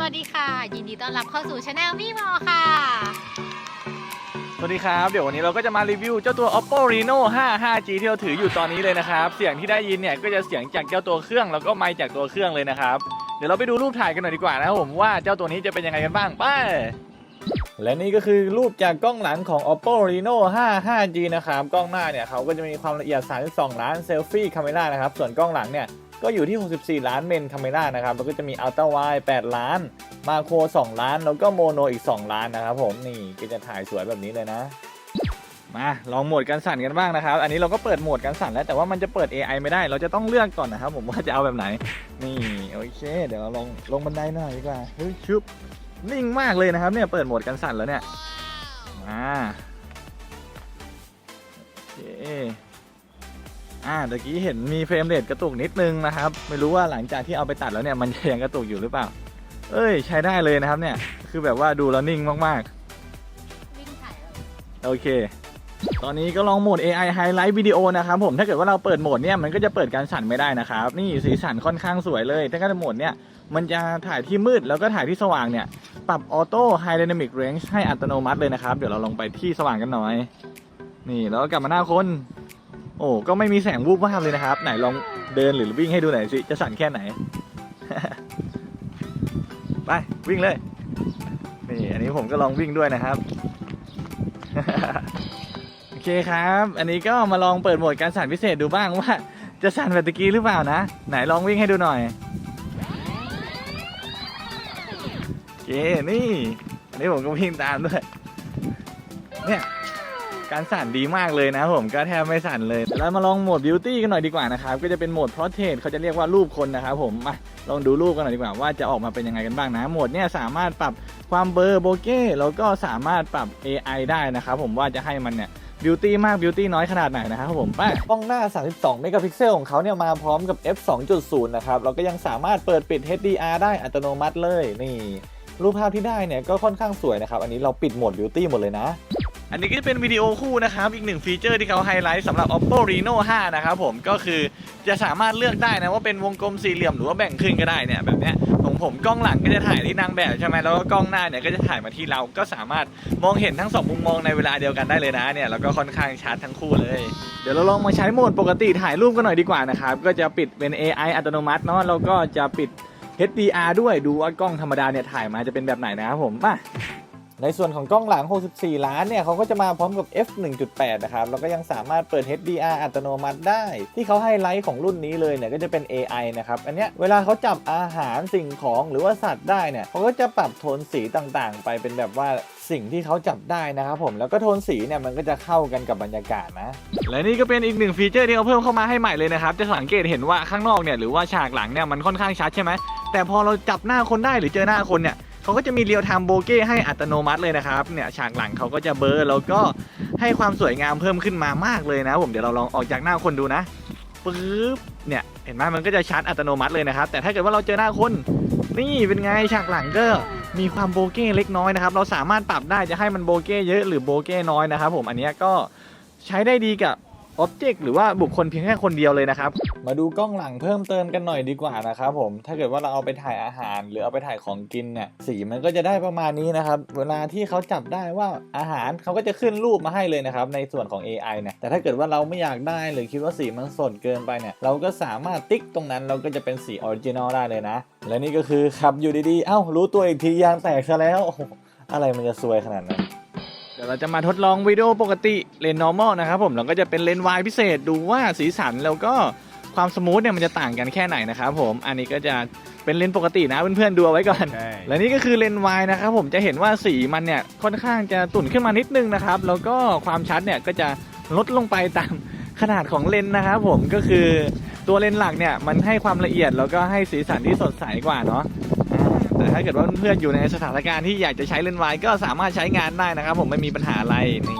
สวัสดีค่ะ ยินดีต้อนรับเข้าสู่ช anel มี่มอค่ะ สวัสดีครับ เดี๋ยววันนี้เราก็จะมารีวิวเจ้าตัว oppo reno 5 5g ที่เราถืออยู่ตอนนี้เลยนะครับ เสียงที่ได้ยินเนี่ยก็จะเสียงจากเจ้าตัวเครื่องแล้วก็ไมค์จากตัวเครื่องเลยนะครับ เดี๋ยวเราไปดูรูปถ่ายกันหน่อยดีกว่านะครับผมว่าเจ้าตัวนี้จะเป็นยังไงกันบ้างไป และนี่ก็คือรูปจากกล้องหลังของ oppo reno 5 5g นะครับ กล้องหน้าเนี่ยเขาก็จะมีความละเอียด 32 ล้านเซลฟี่คาเมรานะครับ ส่วนกล้องหลังเนี่ย ก็อยู่ที่ 64 ล้านเมนคาเมรานะครับ แล้วก็จะมี ultra wide 8ล้าน มาโคร 2 ล้าน แล้วก็โมโนอีก 2 ล้านนะครับผม นี่ก็จะถ่ายสวยแบบนี้เลยนะ มาลองโหมดการสั่นกันบ้างนะครับ อันนี้เราก็เปิดโหมดการสั่นแล้ว แต่ว่ามันจะเปิด AI ไม่ได้ เราจะต้องเลือกก่อนนะครับผมว่าจะเอาแบบไหน นี่โอเค เดี๋ยวเราลงลงบันไดหน่อยดีกว่าเฮ้ยชุบนิ่งมากเลยนะครับ เนี่ยเปิดโหมดการสั่นแล้วเนี่ย มาโอเค อ่าตะกี้เห็นมีเฟรมเรทกระตุกนิดนึงนะครับ ไม่รู้ว่าหลังจากที่เอาไปตัดแล้วเนี่ยมันจะยังกระตุกอยู่หรือเปล่า เอ้ย ใช้ได้เลยนะครับเนี่ย คือแบบว่าดูแล้วนิ่งมากวิ่งถ่ายแล้วๆ โอเค ตอนนี้ก็ลองโหมด AI Highlight Video นะครับผมถ้าเกิดว่าเราเปิดโหมดเนี่ยมันก็จะเปิดการสั่นไม่ได้นะครับ นี่สีสันค่อนข้างสวยเลย ถ้าเกิดโหมดเนี่ยมันจะถ่ายที่มืดแล้วก็ถ่ายที่สว่างเนี่ย ปรับออโต้ไฮ d y นามิกเรนจ์ให้อัตโนมัติเลยนะครับ เดี๋ยวเราลงไปที่สว่างกันหน่อย นี่แล้วก็กลับมาหน้าคน โอ้ก็ไม่มีแสงวูบวาบเลยนะครับ ไหนลองเดินหรือวิ่งให้ดูหน่อยสิ จะสั่นแค่ไหน ไปวิ่งเลย นี่อันนี้ผมก็ลองวิ่งด้วยนะครับ โอเคครับ อันนี้ก็มาลองเปิดโหมดการสั่นพิเศษดูบ้างว่า จะสั่นแบบตะกี้หรือเปล่านะ ไหนลองวิ่งให้ดูหน่อยโอเคนี่ อันนี้ผมก็วิ่งตามด้วย เนี่ย การสั่นดีมากเลยนะผมก็แทบไม่สั่นเลยเดี๋ยวมาลองโหมดบิวตี้กันหน่อยดีกว่านะครับ ก็จะเป็นโหมด portrait เขาจะเรียกว่ารูปคนนะครับผมมาลองดูรูปกันหน่อยดีกว่าว่าจะออกมาเป็นยังไงกันบ้างนะโหมดเนี่ยสามารถปรับความเบลอร์โบเก้แล้วก็สามารถปรับ AI ได้นะครับผมว่าจะให้มันเนี่ยบิวตี้มากบิวตี้น้อยขนาดไหนนะครับผมไปกล้องหน้า 32 เมกะพิกเซลของเขาเนี่ยมาพร้อมกับ f 2.0 นะครับแล้วก็ยังสามารถเปิดปิด HDR ได้อัตโนมัติเลยนี่ รูปภาพที่ได้เนี่ยก็ค่อนข้างสวยนะครับ อันนี้เราปิดโหมดบิวตี้หมดเลยนะ อันนี้ก็จะเป็นวิดีโอคู่นะครับ อีกหนึ่งฟีเจอร์ที่เขาไฮไลท์สำหรับ oppo reno 5 นะครับผมก็คือจะสามารถเลือกได้นะว่าเป็นวงกลมสี่เหลี่ยมหรือว่าแบ่งครึ่งก็ได้เนี่ยแบบเนี้ยของผมกล้องหลังก็จะถ่ายที่นางแบบใช่ไหมแล้วก็กล้องหน้าเนี่ยก็จะถ่ายมาที่เราก็สามารถมองเห็นทั้งสองมุมมองในเวลาเดียวกันได้เลยนะเนี่ยแล้วก็ค่อนข้างชัดทั้งคู่เลย เดี๋ยวเราลองมาใช้โหมดปกติถ่ายรูปกันหน่อยดีกว่านะครับก็จะปิดเป็น AI อัตโนมัติเนาะแล้วก็จะปิด HDR ด้วยดูว่ากล้องธรรมดาเนี่ยถ่ายมาจะเป็นแบบไหนนะครับผมมา ในส่วนของกล้องหลัง 64 ล้านเนี่ยเขาก็จะมาพร้อมกับ f 1.8 นะครับ แล้วก็ยังสามารถเปิด HDR อัตโนมัติได้ ที่เขาไฮไลท์ของรุ่นนี้เลยเนี่ยก็จะเป็น AI นะครับ อันเนี้ยเวลาเขาจับอาหารสิ่งของหรือว่าสัตว์ได้เนี่ยเขาก็จะปรับโทนสีต่างๆ ไปเป็นแบบว่าสิ่งที่เขาจับได้นะครับผมแล้วก็โทนสีเนี่ยมันก็จะเข้ากันกับบรรยากาศนะ และนี่ก็เป็นอีกหนึ่งฟีเจอร์ที่เขาเพิ่มเข้ามาให้ใหม่เลยนะครับจะสังเกตเห็นว่าข้างนอกเนี่ยหรือว่าฉากหลังเนี่ยมันค่อนข้างชัดใช่ไหมแต่พอเราจับหน้าคนได้หรือเจอหน้าคนเนี่ย เขาก็จะมีเรียลไทม์โบเก้ให้อัตโนมัติเลยนะครับเนี่ยฉากหลังเขาก็จะเบอร์แล้วก็ให้ความสวยงามเพิ่มขึ้นมามากเลยนะ ผมเดี๋ยวเราลองออกจากหน้าคนดูนะปึ๊บเนี่ยเห็นไหมมันก็จะชัดอัตโนมัติเลยนะครับ แต่ถ้าเกิดว่าเราเจอหน้าคนนี่เป็นไงฉากหลังก็มีความโบเก้เล็กน้อยนะครับ เราสามารถปรับได้จะให้มันโบเก้เยอะหรือโบเก้น้อยนะครับ ผมอันนี้ก็ใช้ได้ดีกับ อ็อบเจกต์หรือว่าบุคคลเพียงแค่คนเดียวเลยนะครับ มาดูกล้องหลังเพิ่มเติมกันหน่อยดีกว่านะครับผม ถ้าเกิดว่าเราเอาไปถ่ายอาหาร หรือเอาไปถ่ายของกินเนี่ยสีมันก็จะได้ประมาณนี้นะครับ เวลาที่เขาจับได้ว่าอาหารเขาก็จะขึ้นรูปมาให้เลยนะครับในส่วนของ AI เนี่ย แต่ถ้าเกิดว่าเราไม่อยากได้หรือคิดว่าสีมันสดเกินไปเนี่ย เราก็สามารถติ๊กตรงนั้นเราก็จะเป็นสีออริจินอลได้เลยนะ และนี่ก็คือขับอยู่ดีๆ เอ้ารู้ตัวอีกทียางแตกซะแล้ว อะไรมันจะซวยขนาดนั้น ดี๋ยวเราจะมาทดลองวิดีโอปกติเลนส์ normal นะครับผมแล้วก็จะเป็นเลนส์วายพิเศษดูว่าสีสันแล้วก็ความสมูทเนี่ยมันจะต่างกันแค่ไหนนะครับผมอันนี้ก็จะเป็นเลนส์ปกตินะเพื่อนๆดูเอาไว้ก่อนและนี่ก็คือเลนส์วายนะครับผมจะเห็นว่าสีมันเนี่ยค่อนข้างจะตุ่นขึ้นมานิดนึงนะครับแล้วก็ความชัดเนี่ยก็จะลดลงไปตาม ขนาดของเลนส์นะครับผมก็คือตัวเลนส์หลักเนี่ยมันให้ความละเอียดแล้วก็ให้สีสันที่สดใสกว่าเนาะ แต่ถ้าเกิดว่าเพื่อนๆอยู่ในสถานการณ์ที่อยากจะใช้เลนส์วายก็สามารถใช้งานได้นะครับ ผมไม่มีปัญหาอะไรนี่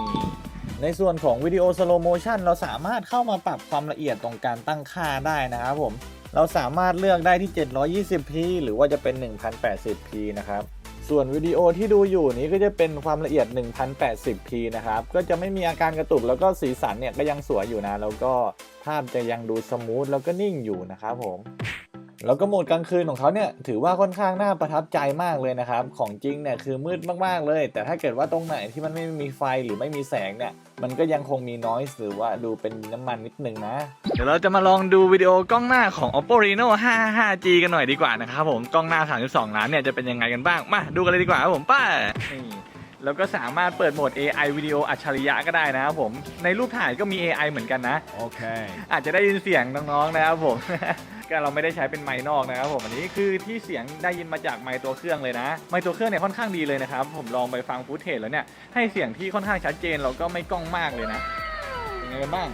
ในส่วนของวิดีโอสโลโมชันเราสามารถเข้ามาปรับความละเอียดตรงการตั้งค่าได้นะครับผมเราสามารถเลือกได้ที่ 720p หรือว่าจะเป็น 1080p นะครับส่วนวิดีโอที่ดูอยู่นี้ก็จะเป็นความละเอียด 1080p นะครับ ก็จะไม่มีอาการกระตุกแล้วก็สีสันเนี่ยก็ยังสวยอยู่นะ แล้วก็ภาพจะยังดูสมูทแล้วก็นิ่งอยู่นะครับผม แล้วก็โหมดกลางคืนของเขาเนี่ยถือว่าค่อนข้างน่าประทับใจมากเลยนะครับ ของจริงเนี่ยคือมืดมากๆเลย แต่ถ้าเกิดว่าตรงไหนที่มันไม่มีไฟหรือไม่มีแสงเนี่ยมันก็ยังคงมีน้อยหรือว่าดูเป็นน้ำมันนิดนึงนะ เดี๋ยวเราจะมาลองดูวิดีโอกล้องหน้าของ Oppo Reno 5 5G กันหน่อยดีกว่านะครับผมกล้องหน้า 32 ล้านเนี่ยจะเป็นยังไงกันบ้างมาดูกันเลยดีกว่าครับผมป้า แล้วก็สามารถเปิดโหมด AI วิดีโออัจฉริยะก็ได้นะครับผม ในรูปถ่ายก็มี AI เหมือนกันนะ Okay. อาจจะได้ยินเสียงน้องๆนะครับผม ก็เราไม่ได้ใช้เป็นไมค์นอกนะครับผมอันนี้คือที่เสียงได้ยินมาจากไมค์ตัวเครื่องเลยนะ ไมค์ตัวเครื่องเนี่ยค่อนข้างดีเลยนะครับ ผมลองไปฟังฟุตเทจแล้วเนี่ยให้เสียงที่ค่อนข้างชัดเจนแล้วก็ไม่ก้องมากเลยนะเป็นไงกันบ้าง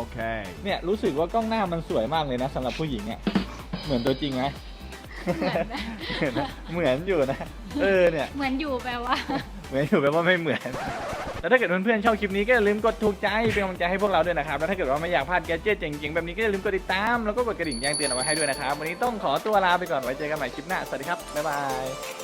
Okay. เนี่ยรู้สึกว่ากล้องหน้ามันสวยมากเลยนะสำหรับผู้หญิงเนี่ยเหมือนตัวจริงไหม เหมือนอยู่นะ เออเนี่ย เหมือนอยู่แปลว่า เหมือนอยู่แปลว่าไม่เหมือน แล้วถ้าเกิดเพื่อนๆชอบคลิปนี้ก็อย่าลืมกดถูกใจเป็นกำลังใจให้พวกเราด้วยนะครับ แล้วถ้าเกิดว่าไม่อยากพลาดแกดเจิตเจ๋งๆแบบนี้ก็อย่าลืมกดติดตาม แล้วก็กดกระดิ่งแจ้งเตือนเอาไว้ให้ด้วยนะครับ วันนี้ต้องขอตัวลาไปก่อน ไว้เจอกันใหม่คลิปหน้า สวัสดีครับ บ๊ายบาย